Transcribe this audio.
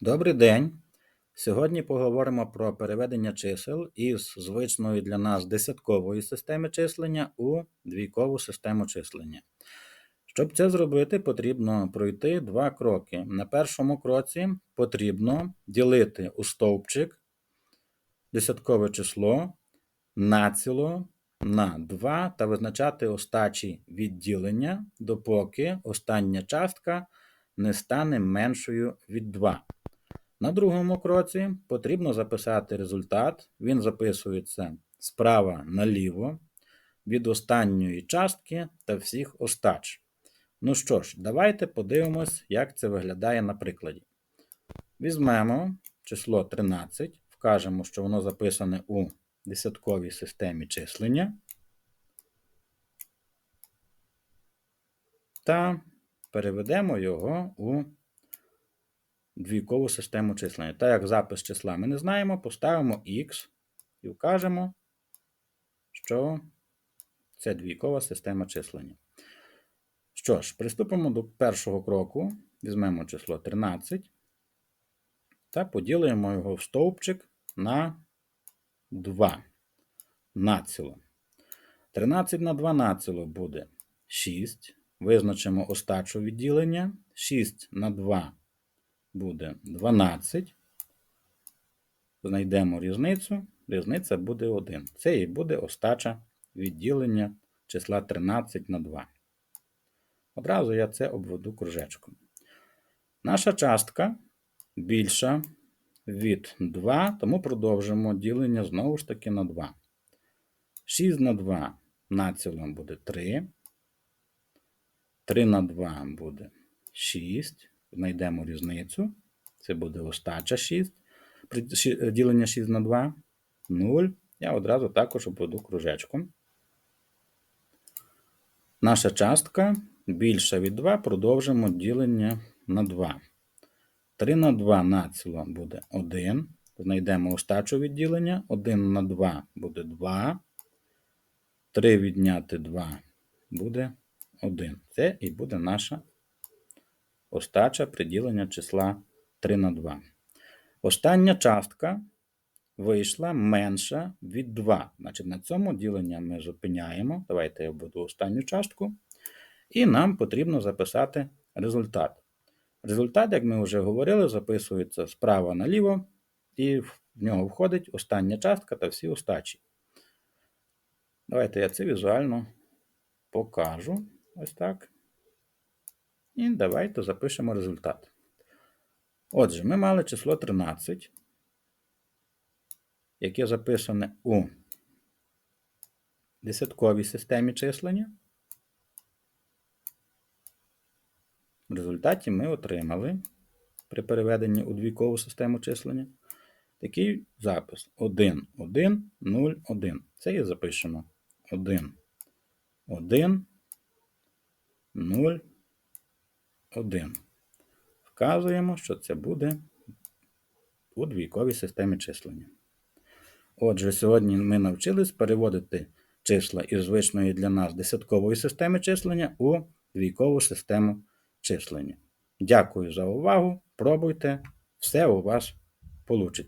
Добрий день! Сьогодні поговоримо про переведення чисел із звичної для нас десяткової системи числення у двійкову систему числення. Щоб це зробити, потрібно пройти два кроки. На першому кроці потрібно ділити у стовпчик десяткове число націло на 2 та визначати остачі відділення, допоки остання частка не стане меншою від 2. На другому кроці потрібно записати результат. Він записується справа наліво від останньої частки та всіх остач. Ну що ж, давайте подивимось, як це виглядає на прикладі. Візьмемо число 13, вкажемо, що воно записане у десятковій системі числення. Та переведемо його у двійкову систему числення. Так як запис числа ми не знаємо, поставимо x і вкажемо, що це двійкова система числення. Що ж, приступимо до першого кроку. Візьмемо число 13 та поділимо його в стовпчик на 2 націло. 13 на 2 націло буде 6. Визначимо остачу відділення. 6 на 2 буде 12. Знайдемо різницю. Різниця буде 1. Це і буде остача відділення числа 13 на 2. Одразу я це обведу кружечком. Наша частка більша від 2, тому продовжимо ділення знову ж таки на 2. 6 на 2 націлом буде 3. 3 на 2 буде 6 знайдемо різницю. Це буде остача 6. Ділення 6 на 2. 0. Я одразу також обведу кружечком. Наша частка більша від 2. Продовжимо ділення на 2. 3 на 2 націло буде 1. Знайдемо остачу відділення. 1 на 2 буде 2. 3 відняти 2 буде 1. Це і буде наша остача приділення числа 3 на 2. Остання частка вийшла менша від 2. Значить, на цьому ділення ми зупиняємо. Давайте я введу останню частку. І нам потрібно записати результат. Результат, як ми вже говорили, записується справа наліво, і в нього входить остання частка та всі остачі. Давайте я це візуально покажу. Ось так. І давайте запишемо результат. Отже, ми мали число 13, яке записане у десятковій системі числення. В результаті ми отримали при переведенні у двійкову систему числення такий запис 1, 1, 0, 1. Це і запишемо 1, 1, 0, 1. Вказуємо, що це буде у двійковій системі числення. Отже, сьогодні ми навчились переводити числа із звичної для нас десяткової системи числення у двійкову систему числення. Дякую за увагу. Пробуйте, все у вас вийде.